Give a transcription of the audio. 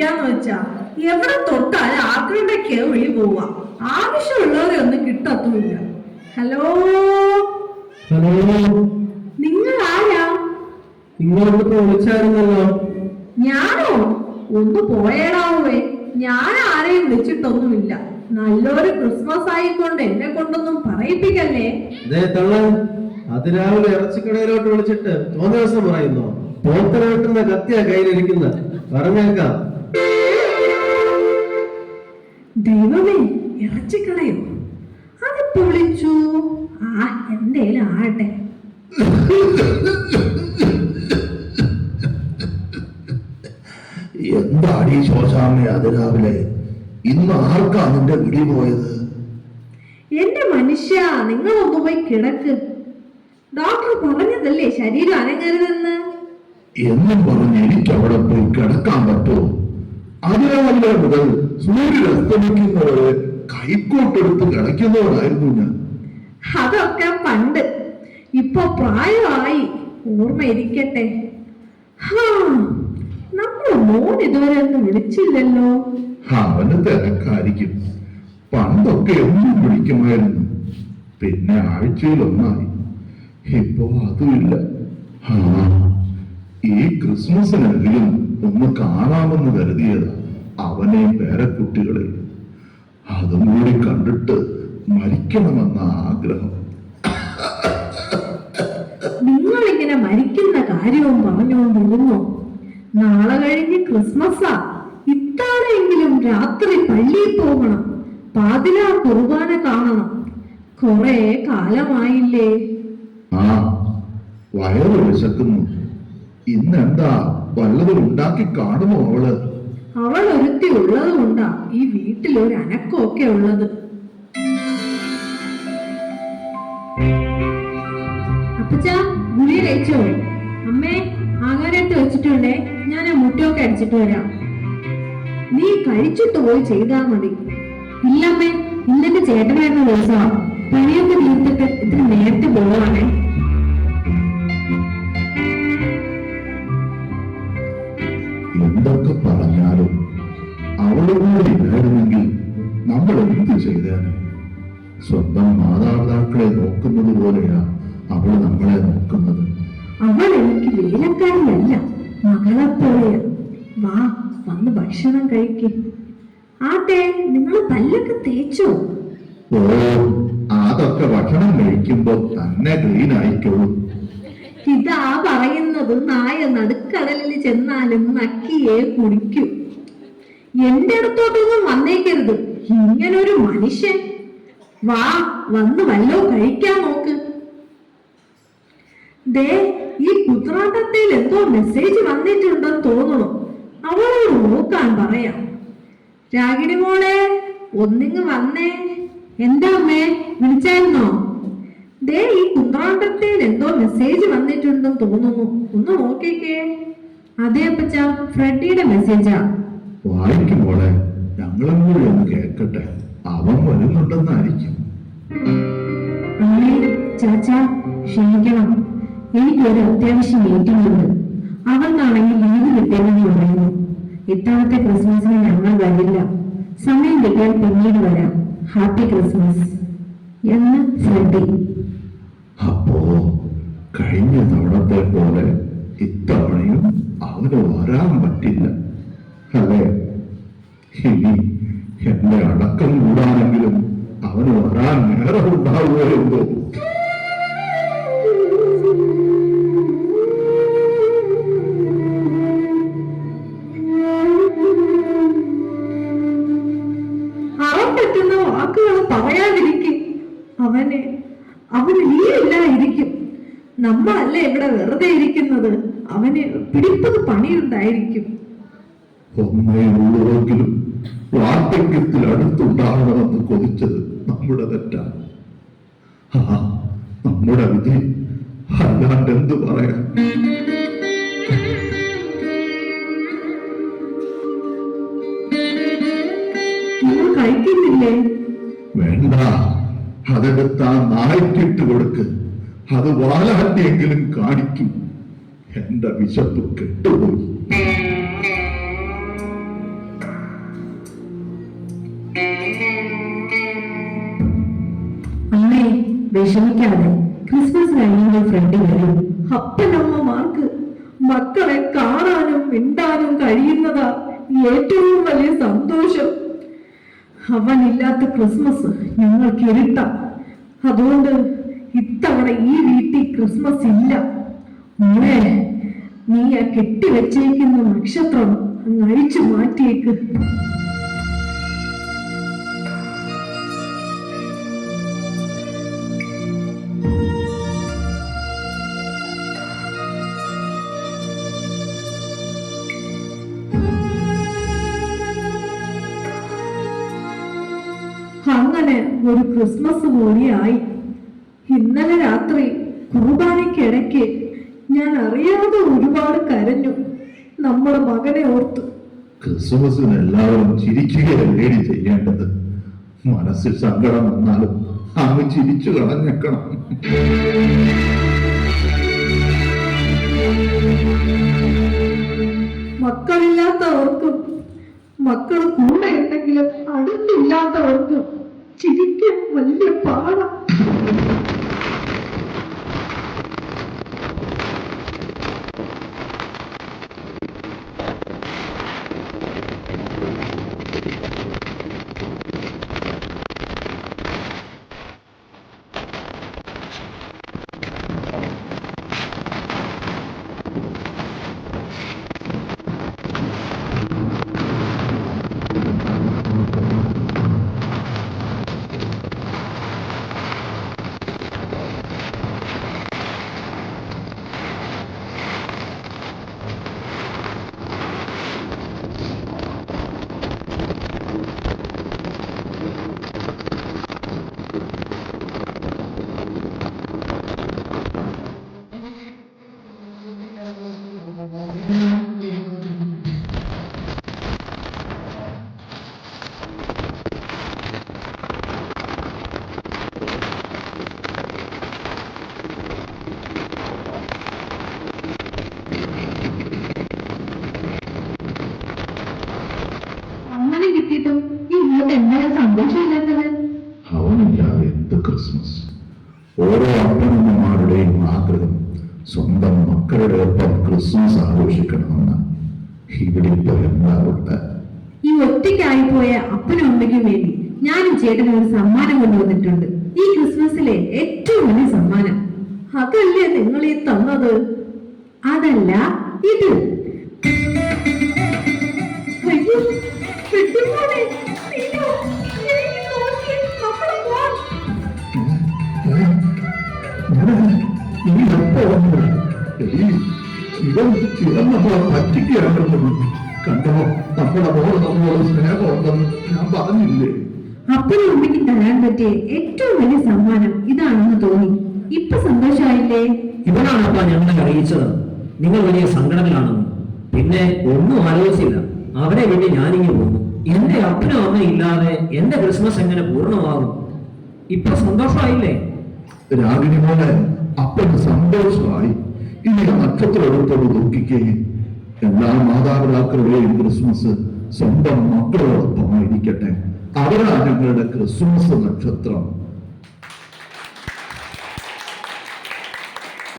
വിളിക്കാന്ന് വെച്ചാ എവിടെ തൊട്ടാലും ആക്കളുടെ വഴി പോവാ. ആവശ്യമുള്ളവരെ ഒന്നും കിട്ടത്തുമില്ല. ഹലോ ഹലോ നിങ്ങൾ ആരാ? നിങ്ങളിപ്പോ വിളിച്ചായിരുന്നല്ലോ. ഞാനോ? ഒന്ന് പോയേടാവേ ഞാൻ ആരെയും വിളിച്ചിട്ടൊന്നുമില്ല. നല്ലൊരു ക്രിസ്മസ് ആയിക്കൊണ്ട് എന്നെ കൊണ്ടൊന്നും പറയിപ്പിക്കല്ലേ? അതിരാവിലെ ഇറച്ചിക്കടയിലോട്ട് വിളിച്ചിട്ട് തോന്നിയ ദിവസം പറയുന്നു പോത്തലോട്ടുന്ന കത്തിയാ കയ്യിലിരിക്കുന്നത് പറഞ്ഞേക്കാം. ദൈവമേ ഇറച്ചിക്കളയോ? അത് പൊളിച്ചു. ആ എന്തേലും ആട്ടെ എന്താടി ഈ ശോശാമ്മ അതിരാവിലെ ഇന്ന് ആർക്കാ നിന്റെ വിടി പോയത്? എന്റെ മനുഷ്യ നിങ്ങൾ ഒന്ന് പോയി കിടക്ക്. ഡോക്ടർ പറഞ്ഞതല്ലേ ശരീരം അനങ്ങരുതെന്ന് എന്നും പറഞ്ഞ് എനിക്ക് അവിടെ പോയി കിടക്കാൻ പറ്റുമോ അതിരാവിലെ മുതൽ സൂര്യൻ അസ്തമിക്കുന്നവരെ കൈക്കോട്ടെടുത്ത് കളിക്കുന്നവരായിരുന്നു ഞാൻ. അതൊക്കെ പണ്ട്. ഇപ്പൊ പ്രായമായി ഓർമ്മയിരിക്കട്ടെ. നമ്മുടെ മോൻ ഇതുവരെ ഒന്നും വിളിച്ചില്ലല്ലോ. അവന് തിരക്കായിരിക്കും. പണ്ടൊക്കെ എന്നും വിളിക്കുമായിരുന്നു. പിന്നെ ആഴ്ചയിൽ ഒന്നായി ഇപ്പോ അതുമില്ല. ഈ ക്രിസ്മസിനെങ്കിലും ഒന്ന് കാണാമെന്ന് കരുതിയത് അവനെ പേരക്കുട്ടികളെ. അതും കൂടി കണ്ടിട്ട് മരിക്കണമെന്ന ആഗ്രഹം. നിങ്ങൾ ഇങ്ങനെ മരിക്കുന്ന കാര്യവും പറഞ്ഞുകൊണ്ടിരുന്നു നാളെ കഴിഞ്ഞ് ക്രിസ്മസാ. ഇത്തവണയെങ്കിലും രാത്രി പള്ളിയിൽ പോകണം. പാതിരാ കുർബാന കാണണം. കൊറേ കാലമായില്ലേ? ആ വയറ് വിശക്കുന്നു. ഇന്നെന്താ വല്ലതും ഉണ്ടാക്കി കാണുമോ അവൾ? അവൾ ഒരുത്തി ഉള്ളത് ഈ വീട്ടിൽ ഒരു അനക്കമൊക്കെ ഉള്ളത്. അപ്പച്ച ഗുളി കഴിച്ചോ? അമ്മേ ആകാരട്ട് വെച്ചിട്ടുണ്ടേ. ഞാൻ ആ മുറ്റമൊക്കെ അടിച്ചിട്ട് വരാം. നീ കഴിച്ചിട്ട് പോയി ചെയ്താ മതി. ഇല്ലമ്മേ ഇന്നെന്റെ ചേട്ടനായിരുന്ന ദിവസമാണ് ദിവസമാ പണിയൊക്കെ തീർത്തിട്ട് ഇത്ര നേരത്തെ പോവാണേ. പോലെയാ അവൾ നമ്മളെ നോക്കുന്നത്. അവൾ എനിക്ക് വേലക്കാരിയല്ല മകളെപ്പോലെയാ വാ വന്ന് ഭക്ഷണം കഴിക്ക്. ആട്ടെ നിങ്ങൾ പല്ലൊക്കെ തേച്ചോ? ഓ അതൊക്കെ ഭക്ഷണം കഴിക്കുമ്പോ തന്നെ ക്ലീൻ ആയിക്കോളും. ഇതാ പറയുന്നത് നായ നടുക്കടലിൽ ചെന്നാലും നക്കിയെ കുടിക്കും. എന്റെ അടുത്തോട്ടൊന്നും വന്നേക്കരുത്. ഇങ്ങനൊരു മനുഷ്യൻ വാ വന്ന് വല്ലോ കഴിക്കാൻ നോക്ക്. ദേ ഈ കുത്രാട്ടത്തിൽ എന്തോ മെസ്സേജ് വന്നിട്ടുണ്ടെന്ന് തോന്നുന്നു അവളോട് നോക്കാൻ പറയാം. രാഗിണി മോളെ ഒന്നിങ് വന്നേ. എന്താ അമ്മേ വിളിച്ചായിരുന്നോ? ദേ ഈ കുന്ത്രാണ്ടത്തിൽ എന്തോ മെസ്സേജ് വന്നിട്ടുണ്ടെന്ന് തോന്നുന്നു. ഒന്ന് നോക്കിക്കേ. അതേ അപ്പച്ച ഫ്രെഡിയുടെ മെസ്സേജാ വായിക്കും മോളെ ഞങ്ങളും കൂടി ഒന്ന് കേൾക്കട്ടെ. അവൻ വരുന്നുണ്ടെന്നായിരിക്കും. ചാച്ചാ ക്ഷമിക്കണം. എനിക്കൊരു അത്യാവശ്യം മീറ്റിംഗ് ഉണ്ട്. അവൾക്കാണെങ്കിൽ ലീവ് കിട്ടിയെന്ന് പറയുന്നു. ഇത്തവണത്തെ ക്രിസ്മസിന് ഞങ്ങൾ വരില്ല. സമയം കിട്ടിയാൽ പിന്നീട് വരാം. ഹാപ്പി ക്രിസ്മസ് എന്ന് ശ്രദ്ധി. അപ്പോ കഴിഞ്ഞ തവണത്തെ പോലെ ഇത്തവണയും അവന് വരാൻ പറ്റില്ല. അല്ലേ? ഇനി എന്റെ അടക്കം കൂടാനെങ്കിലും അവന് വരാൻ നേരം എന്തോ അവൻ പറ്റുന്ന വാക്കുകൾ പറയാതിരിക്കും. അവന് അവന് ലീവില്ലായിരിക്കും നമ്മളല്ലേ ഇവിടെ വെറുതെ ഇരിക്കുന്നത്? അവന് പിടിപ്പത് പണിയുണ്ടായിരിക്കും. ഒന്നേ ഉള്ളുവെങ്കിലും വാർദ്ധക്യത്തിൽ അടുത്തുണ്ടാകണമെന്ന് കൊതിച്ചത് നമ്മുടെ തെറ്റാണ്. ആ നമ്മുടെ വിധി അല്ലാണ്ട് എന്ത് പറയാം കഴിക്കുന്നില്ലേ? വേണ്ട. അതെടുത്ത് ആ നായ്ക്കിട്ട് കൊടുക്ക്. അത് വാലാട്ടിയെങ്കിലും കാണിക്കും. എന്റെ വിശപ്പ് കെട്ടുപോയി. വിഷമിക്കാതെ ക്രിസ്മസ് കഴിഞ്ഞ ഫ്രണ്ട് വരും. അപ്പനമ്മമാർക്ക് മക്കളെ കാണാനും മിണ്ടാനും കഴിയുന്നതാ ഏറ്റവും വലിയ സന്തോഷം. അവനില്ലാത്ത ക്രിസ്മസ് ഞങ്ങൾക്ക് ഇരുട്ട. അതുകൊണ്ട് ഇത്തവണ ഈ വീട്ടിൽ ക്രിസ്മസ് ഇല്ല. മോളെ നീ ആ കെട്ടിവെച്ചേക്കുന്ന നക്ഷത്രം അങ്ങ് അഴിച്ചു മാറ്റിയേക്ക്. അങ്ങനെ ഒരു ക്രിസ്മസ് കൂടിയായി ഇന്നലെ രാത്രി കുർബാനയ്ക്കിടയ്ക്ക് ഞാൻ അറിയാതെ ഒരുപാട് കരഞ്ഞു. നമ്മുടെ മകനെ ഓർത്തു. ക്രിസ്മസിന് എല്ലാവരും ചിരിക്കുകയല്ലേ ചെയ്യേണ്ടത്. മനസ്സിൽ സങ്കടം വന്നാലും അങ്ങ് ചിരിച്ചു കളഞ്ഞേക്കണം. മക്കളില്ലാത്തവർക്കും മക്കൾ കൂടെ ഉണ്ടെങ്കിലും അടുത്തില്ലാത്തവർക്കും ചിരിക്കാൻ വലിയ പാടാം. കിട്ടിയിട്ടും ഇങ്ങോട്ട് എന്താ സന്തോഷമില്ലാത്തത് അവനില്ലാതെ എന്ത് ക്രിസ്മസ്. ഓരോ അപ്പനമ്മമാരുടെയും ആഗ്രഹം സ്വന്തം മക്കളുടെ ഒപ്പം ക്രിസ്മസ് ആഘോഷിക്കണമെന്ന് ഇവിടെ ഇപ്പൊ എന്താ ഈ ഈ ഒറ്റയ്ക്കായിപ്പോയ അപ്പനും അമ്മയ്ക്കും വേണ്ടി ഞാനും ചേട്ടനും ഒരു സമ്മാനം കൊണ്ടുവന്നിട്ടുണ്ട്. ഈ ക്രിസ്മസിലെ ഏറ്റവും വലിയ സമ്മാനം. അതല്ലേ നിങ്ങൾ ഈ തന്നത്. അതല്ല ഇത്. എടീ, ഇവൻ ഇവൻ നമ്മളെ പറ്റിക്കുകയാണെന്ന് കണ്ടോ? നമ്മുടെ മോൾ നമ്മളോട് സ്നേഹമുണ്ടെന്ന് ഞാൻ പറഞ്ഞില്ലേ? അപ്പനും അമ്മയ്ക്കും തരാൻ പറ്റിയ ഏറ്റവും വലിയ സമ്മാനം ഇതാണെന്ന് തോന്നി. ഇപ്പൊ സന്തോഷമായില്ലേ? ഇവനാണപ്പ ഞങ്ങളെ അറിയിച്ചത്. നിങ്ങൾ വലിയ സങ്കടത്തിലാണെന്ന്. പിന്നെ ഒന്നും ആലോചിച്ചില്ല. അവരെ വേണ്ടി ഞാനിങ്ങനെ പോന്നു എന്റെ അപ്പനും അമ്മയും ഇല്ലാതെ എന്റെ ക്രിസ്മസ് എങ്ങനെ പൂർണമാകും? ഇപ്പൊ സന്തോഷമായില്ലേ? രാഗിനി മോനെ അപ്പന് സന്തോഷമായി ഇനി ആ നക്ഷത്രം എടുത്തോട് ദുഃഖിക്കുകയും എല്ലാ മാതാപിതാക്കളുടെയും ക്രിസ്മസ് സ്വന്തം മക്കളോടൊപ്പമായിരിക്കട്ടെ. അവരാണ് ഞങ്ങളുടെ ക്രിസ്മസ് നക്ഷത്രം.